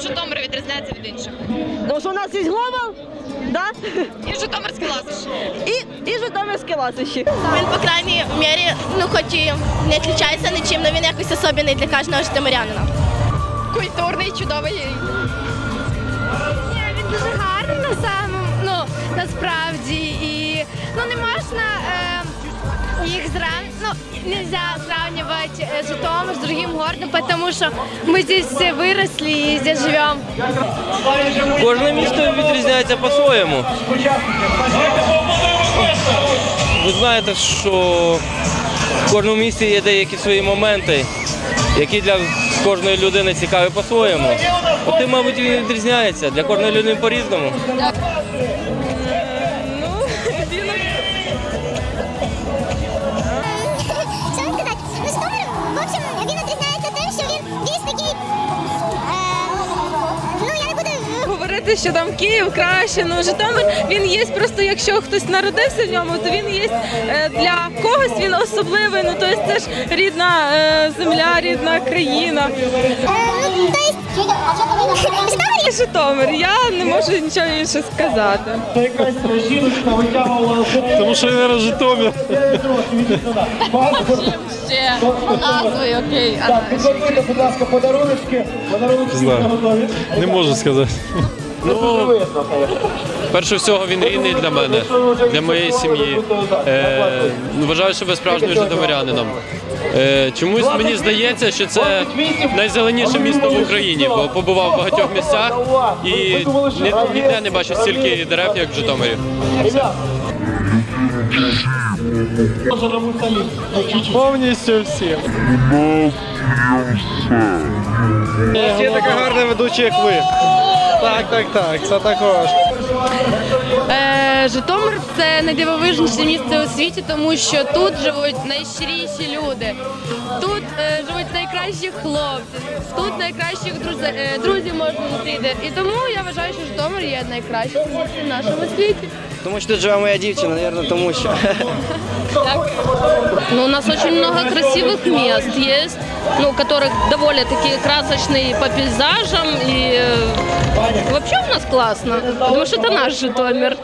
чим Житомир відрізняється від інших? Тому що у нас є глобал, да? І Житомирські ласощі. і, і житомирські ласощі. Він, по крайній мірі, ну хоч і не відрізняється нічим, але він якось особливий для кожного житомирянина. Культурний, чудовий. Ні, він дуже гарний на самому, ну насправді і ну не можна е, їх зрав ну, нельзя сравнивать э, Житомир с другим городом, потому что мы здесь все выросли и здесь живем. Кожне місто відрізняється по-своєму. Ви знаєте, що в кожному місті є деякі свої моменти, які для кожної людини цікаві по-своєму. От тим, мабуть, він відрізняється. Для кожної людини по-різному. Що говорити, що там Київ краще. Ну Житомир він є просто, якщо хтось народився в ньому, то він є е, для когось він особливий. Ну тобто це ж рідна е, земля, рідна країна. То есть, Житомир я не можу нічого інше сказати. Тому що він не Житомир. Ще назви, окей. Підготуйте, будь ласка, подаруночки. Подаруночки готові. Не можу сказати. Ну, Перше всього він рідний для мене, для моєї сім'ї. Е, Вважаю, що ви справжнім житомирянином. Е, чомусь мені здається, що це найзеленіше місто в Україні, бо побував в багатьох місцях і ніде не бачив стільки дерев, як в Житомирі. Повністю всі. Є така гарна ведуча, як ви. Так, так, так. Це також. Е, Житомир це найдивовижніше місце у світі, тому що тут живуть найщиріші люди. Тут е, живуть найкращі хлопці, тут найкращих друзі, е, друзів можна зустріти. І тому я вважаю, що Житомир є найкращим місцем в нашому світі. Тому що тут живе моя дівчина, мабуть, тому що. Ну, у нас очень много красивых мест есть, ну, которых довольно-таки красочные по пейзажам. И э, вообще у нас классно, потому что это наш Житомир.